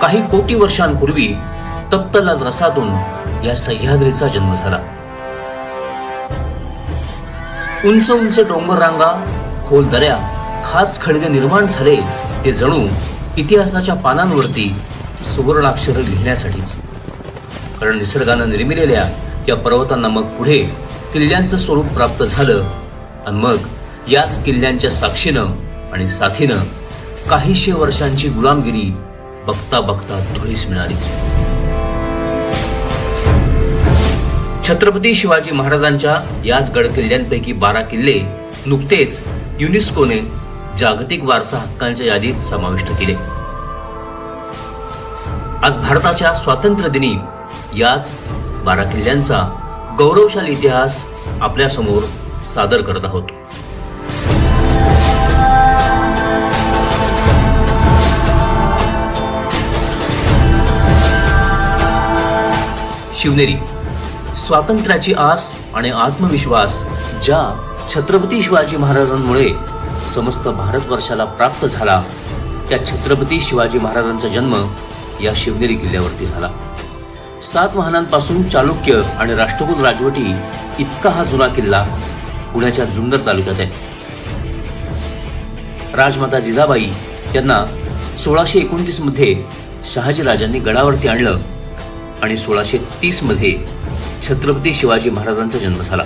काही कोटी वर्षांपूर्वी तप्तला रसातून या सह्याद्रीचा जन्म झाला. उंच उंच डोंगर रांगा खोल दऱ्या खाच खडगे निर्माण झाले ते जणू इतिहासाच्या पानांवरती सुवर्णाक्षर लिहिण्यासाठीच. कारण निसर्गानं निर्मिलेल्या या पर्वतांना मग पुढे किल्ल्यांचं स्वरूप प्राप्त झालं आणि मग याच किल्ल्यांच्या साक्षीनं आणि साथीनं काहीशे वर्षांची गुलामगिरी बघता बघता धुळीस मिळाली. छत्रपती शिवाजी महाराजांच्या याच गड किल्ल्यांपैकी बारा किल्ले नुकतेच युनेस्कोने जागतिक वारसा हक्कांच्या यादीत समाविष्ट केले. आज भारताच्या स्वातंत्र्य दिनी याच बारा किल्ल्यांचा गौरवशाली इतिहास आपल्यासमोर सादर करत आहोत. शिवनेरी. स्वातंत्र्याची आस आणि आत्मविश्वास ज्या छत्रपती शिवाजी महाराजांमुळे समस्त भारतवर्षाला प्राप्त झाला त्या छत्रपती शिवाजी महाराजांचा जन्म या शिवनेरी किल्ल्यावरती झाला. सात वाहनांपासून चालुक्य आणि राष्ट्रकुल राजवटी इतका हा जुना किल्ला पुण्याच्या जुन्नर तालुक्यात आहे. राजमाता जिजाबाई यांना सोळाशे एकोणतीसमध्ये शहाजीराजांनी गडावरती आणलं आणि सोळाशे तीसमध्ये छत्रपती शिवाजी महाराजांचा जन्म झाला.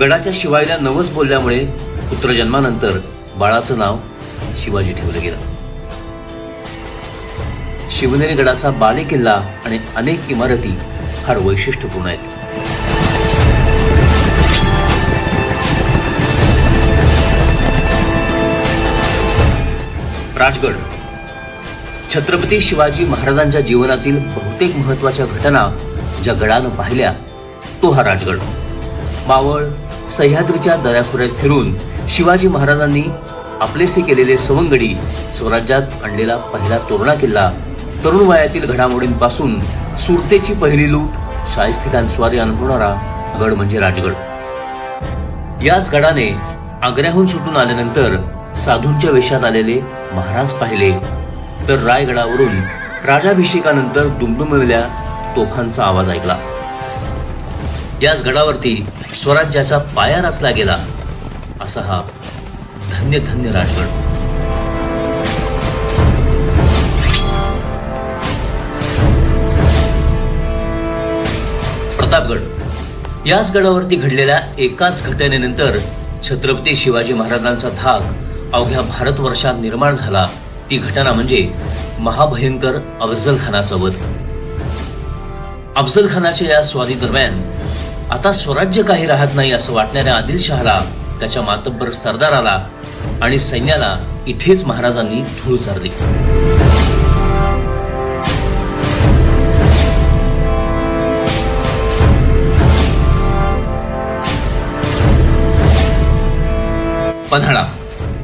गडाच्या शिवायला नवस बोलल्यामुळे पुत्र जन्मानंतर बाळाचं नाव शिवाजी ठेवलं गेलं. शिवनेरी गडाचा बाले किल्ला आणि अनेक इमारती फार वैशिष्ट्यपूर्ण आहेत. राजगड छत्रपती शिवाजी महाराजांच्या जीवनातील बहुतेक महत्त्वाच्या घटना ज्या गडानं पाहिल्या तो हा राजगड. मावळ सह्याद्रीच्या दऱ्याखोऱ्यात फिरून शिवाजी महाराजांनी आपलेसे केलेले सवंगडी स्वराज्यात आणलेला पहिला तोरणा किल्ला तरुण वयातील घडामोडींपासून सुरतेची पहिली लूट शाहिस्तेखान स्वारी अनुभवणारा गड म्हणजे राजगड. याच गडाने आग्र्याहून सुटून आल्यानंतर साधूंच्या वेशात आलेले महाराज पाहिले तर रायगडावरून राजाभिषेकानंतर दुमदुमलेल्या तोफांचा आवाज ऐकला. याच गडावरती स्वराज्याचा पाया रचला गेला असा हा धन्य धन्य राजगड. प्रतापगड. याच गडावरती घडलेल्या एकाच घटनेनंतर छत्रपती शिवाजी महाराजांचा धाक अवघ्या भारतवर्षात निर्माण झाला. ती घटना म्हणजे महाभयंकर अफजल खानाचा वध अफजल खानाच्या या स्वारी दरम्यान आता स्वराज्य काही राहत नाही असं वाटणाऱ्या आदिलशहाला त्याच्या मातब्बर सरदाराला आणि सैन्याला इथेच महाराजांनी धूळ चारली. पन्हाळा.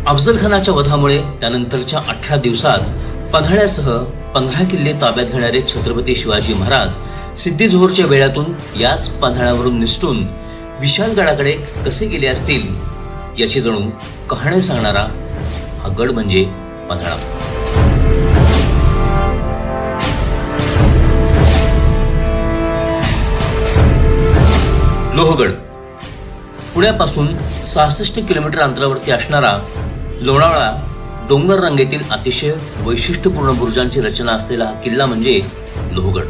अफजल खानाच्या वधामुळे त्यानंतरच्या अठरा दिवसात पन्हाळ्यासह पंधरा किल्ले ताब्यात घेणारे छत्रपती शिवाजी महाराज सिद्धी वेळातून याच पन्हाळ्यावरून निसटून विशालगडाकडे कसे गेले असतील याची जणू कहाणी सांगणारा हा गड म्हणजे पन्हाळा. लोहगड. पुण्यापासून सहासष्ट किलोमीटर अंतरावरती असणारा लोणावळा डोंगर रांगेतील अतिशय वैशिष्ट्यपूर्ण बुरुजांची रचना असलेला हा किल्ला म्हणजे लोहगड.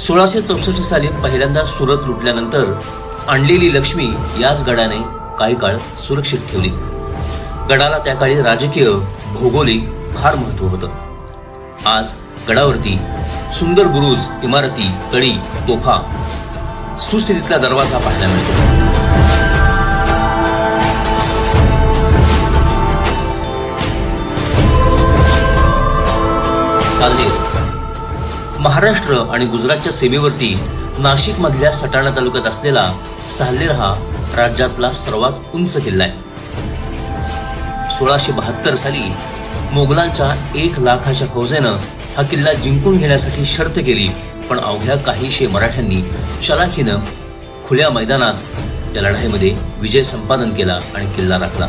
सोळाशे चौसष्ट साली पहिल्यांदा सुरत लुटल्यानंतर आणलेली लक्ष्मी याच गडाने काही काळ सुरक्षित ठेवली. गडाला त्या काळी राजकीय भौगोलिक फार महत्त्व होतं. आज गडावरती सुंदर बुरुज इमारती तळी तोफा सुस्थितीतला दरवाजा पाहायला मिळतो. साल्हेर महाराष्ट्र आणि गुजरातच्या सीमेवरती नाशिक मधल्या सटाणा तालुक्यात असलेला साल्लेर हा राज्यातला सर्वात उंच किल्ला आहे. सोळाशे बहात्तर साली मोगलांच्या एक लाखाच्या फौजेनं हा किल्ला जिंकून घेण्यासाठी शर्त केली पण अवघ्या काहीशे मराठ्यांनी चलाखीनं खुल्या मैदानात या लढाईमध्ये विजय संपादन केला आणि किल्ला राखला.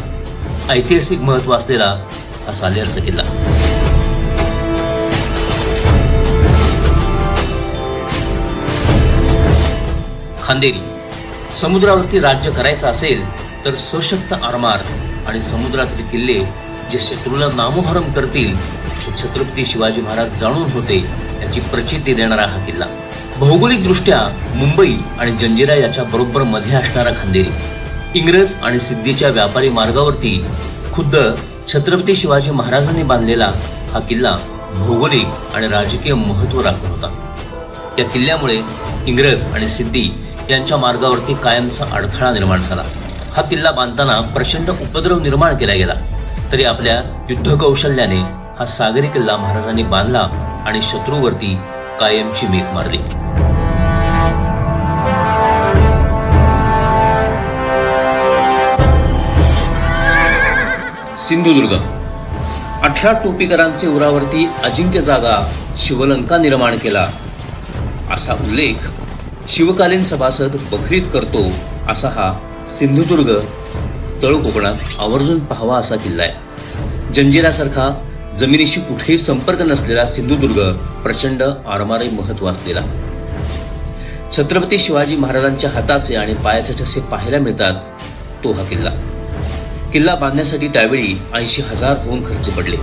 ऐतिहासिक महत्त्व असलेला हा सालेरचा किल्ला. खांदेरी. समुद्रावरती राज्य करायचं असेल तर सशक्त आरमार आणि समुद्रातील किल्ले जे शत्रूला नामोहरम करतील ते छत्रपती शिवाजी महाराज जाणून होते याची प्रचिती देणारा हा किल्ला. भौगोलिक दृष्ट्या मुंबई आणि जंजिरा याच्या बरोबर मध्ये असणारा खांदेरी. इंग्रज आणि सिद्धीच्या व्यापारी मार्गावरती खुद्द छत्रपती शिवाजी महाराजांनी बांधलेला हा किल्ला भौगोलिक आणि राजकीय महत्त्व राखत होता. या किल्ल्यामुळे इंग्रज आणि सिद्धी यांच्या मार्गावरती कायमचा अडथळा निर्माण झाला. हा किल्ला बांधताना प्रचंड उपद्रव निर्माण केला गेला. तरी आपल्या युद्ध कौशल्याने हा सागरी किल्ला महाराजांनी बांधला आणि शत्रूवरती कायमची मेघ मारली. सिंधुदुर्ग. अठरा टोपीकरांचे उरावरती अजिंक्य जागा शिवलंका निर्माण केला असा उल्लेख शिवकालीन सभासद बखरीत करतो असा हा सिंधुदुर्ग तळ कोकणात आवर्जून पाहावा असा किल्ला आहे. जंजिरासारखा जमिनीशी कुठेही संपर्क नसलेला सिंधुदुर्ग प्रचंड आरमारी महत्त्व असलेला. छत्रपती शिवाजी महाराजांच्या हाताचे आणि पायाचे ठसे पाहायला मिळतात तो हा किल्ला. किल्ला बांधण्यासाठी त्यावेळी ऐंशी हजार होऊन खर्च पडले.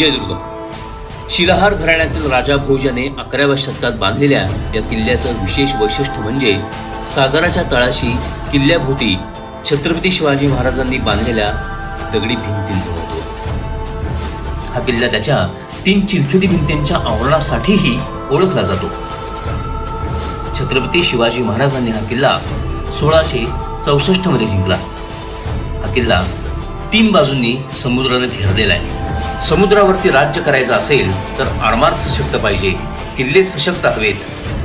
विजयदुर्ग. शिलाहार घराण्यातील राजा भोज याने अकराव्या शतकात बांधलेल्या या किल्ल्याचं विशेष वैशिष्ट्य म्हणजे सागराच्या तळाशी किल्ल्याभोवती छत्रपती शिवाजी महाराजांनी बांधलेल्या दगडी भिंतींचं महत्त्व हा किल्ला त्याच्या तीन चिलखती भिंतींच्या आवरणासाठीही ओळखला जातो. छत्रपती शिवाजी महाराजांनी हा किल्ला सोळाशे चौसष्टमध्ये जिंकला. हा किल्ला तीन बाजूंनी समुद्राने घेरलेला आहे. समुद्रावरती राज्य करायचं असेल तर आरमार सशक्त पाहिजे. किल्ले सशक्त हवेत.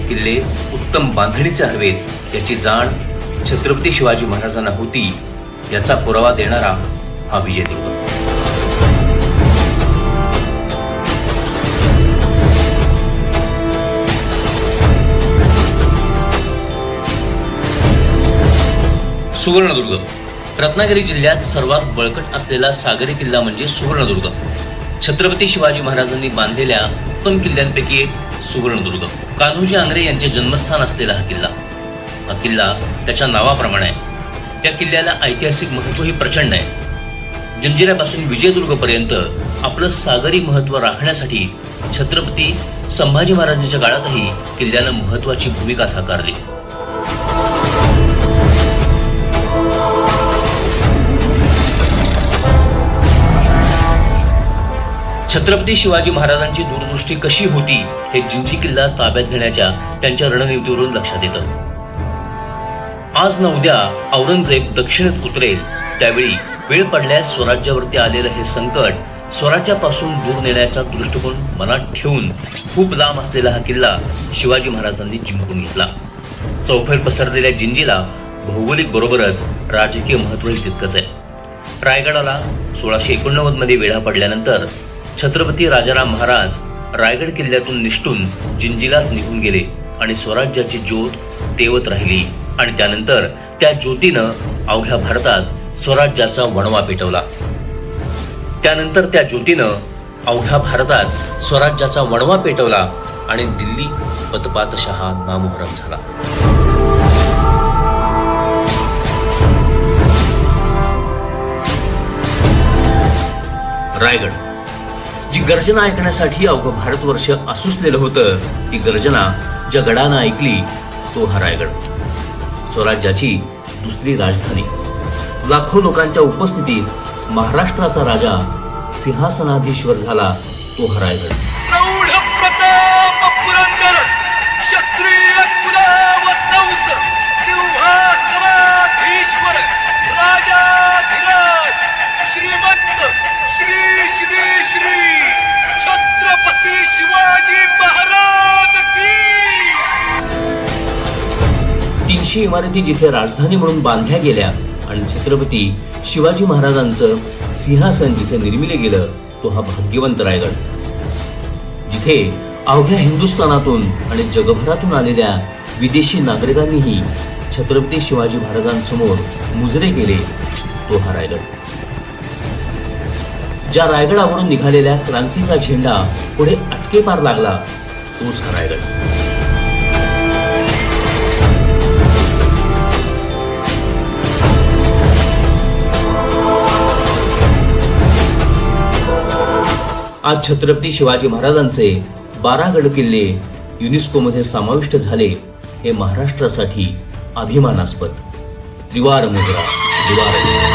किल्ले उत्तम बांधणीचे हवेत. याची जाण छत्रपती शिवाजी महाराजांना होती. याचा पुरावा देणारा हा विजयदुर्ग सुवर्णदुर्ग. रत्नागिरी जिल्ह्यात सर्वात बळकट असलेला सागरी किल्ला म्हणजे सुवर्णदुर्ग. छत्रपती शिवाजी महाराजांनी बांधलेल्या उत्तम किल्ल्यांपैकी एक सुवर्णदुर्ग. कान्होजी आंग्रे यांचे जन्मस्थान असलेला हा किल्ला. हा किल्ला त्याच्या नावाप्रमाणे आहे. या किल्ल्याला ऐतिहासिक महत्वही प्रचंड आहे. जंजिऱ्यापासून विजयदुर्गपर्यंत आपलं सागरी महत्त्व राखण्यासाठी छत्रपती संभाजी महाराजांच्या काळातही किल्ल्यानं महत्वाची भूमिका साकारली. छत्रपती शिवाजी महाराजांची दूरदृष्टी कशी होती हे जिंजी किल्ला ताब्यात घेण्याच्या त्यांच्या रणनीतीवरून लक्षात येतं. आज न उद्या औरंगजेब दक्षिणेत उतरेल त्यावेळी वेळ पडल्यास स्वराज्यावरती आलेलं हे संकट स्वराज्यापासून दूर नेण्याचा दृष्टिकोन मनात ठेवून खूप लांब असलेला हा किल्ला शिवाजी महाराजांनी जिंकून घेतला. चौफेर पसरलेल्या जिंजीला भौगोलिक बरोबरच राजकीय महत्वही तितकंच आहे. रायगडाला सोळाशे एकोणनव्वदमध्ये वेढा पडल्यानंतर छत्रपती राजाराम महाराज रायगड किल्ल्यातून निष्ठून जिंजीलाच निघून गेले आणि स्वराज्याची ज्योत तेवत राहिली. आणि त्यानंतर त्या ज्योतीनं अवघ्या भारतात स्वराज्याचा वणवा पेटवला. त्यानंतर त्या ज्योतीनं अवघ्या भारतात स्वराज्याचा वणवा पेटवला आणि दिल्ली पतपातशहा नामोहरम झाला. रायगड. गर्जना ऐकण्यासाठी अवघं भारतवर्ष आसुसलेलं होतं. ती गर्जना ज्या गडानं ऐकली तो हा रायगड. स्वराज्याची दुसरी राजधानी. लाखो लोकांच्या उपस्थितीत महाराष्ट्राचा राजा सिंहासनाधीश्वर झाला तो हा रायगड. श्रीमंत श्री श्री श्री छत्रपती शिवाजी महाराज की! तीनशे इमारती जिथे राजधानी म्हणून बांधल्या गेल्या आणि छत्रपती शिवाजी महाराजांचं सिंहासन जिथे निर्मिले गेलं तो हा भाग्यवंत रायगड. जिथे अवघ्या हिंदुस्थानातून आणि जगभरातून आलेल्या विदेशी नागरिकांनीही छत्रपती शिवाजी महाराजांसमोर मुजरे केले तो हा रायगड. ज्या रायगडावरून निघालेल्या क्रांतीचा झेंडा पुढे अटके पार लागला तोच हा रायगड. आज छत्रपती शिवाजी महाराजांचे बारा गड किल्ले युनेस्कोमध्ये समाविष्ट झाले हे महाराष्ट्रासाठी अभिमानास्पद. त्रिवार मुजरा त्रिवार मुजरा